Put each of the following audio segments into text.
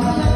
Bye.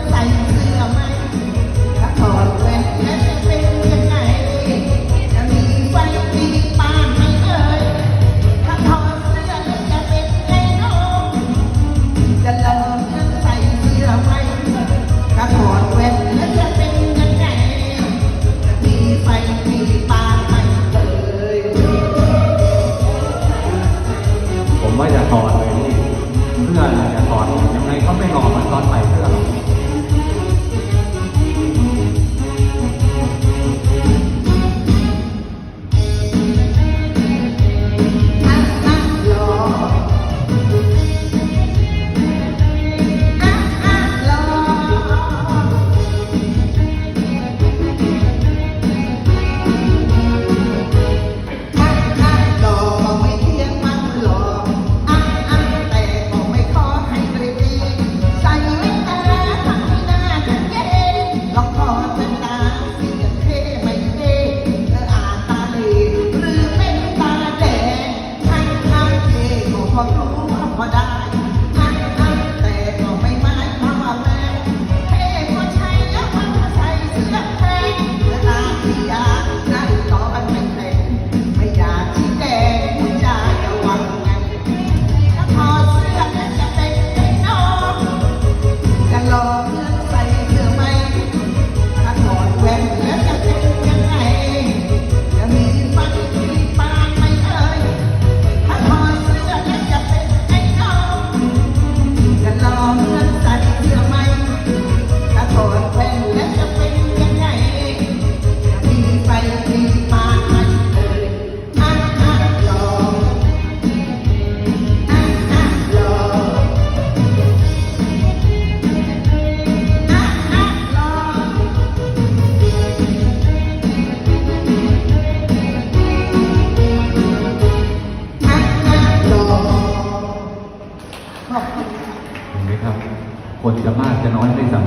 เห็นไหมครับ คนจะมากจะน้อยไม่สำคัญ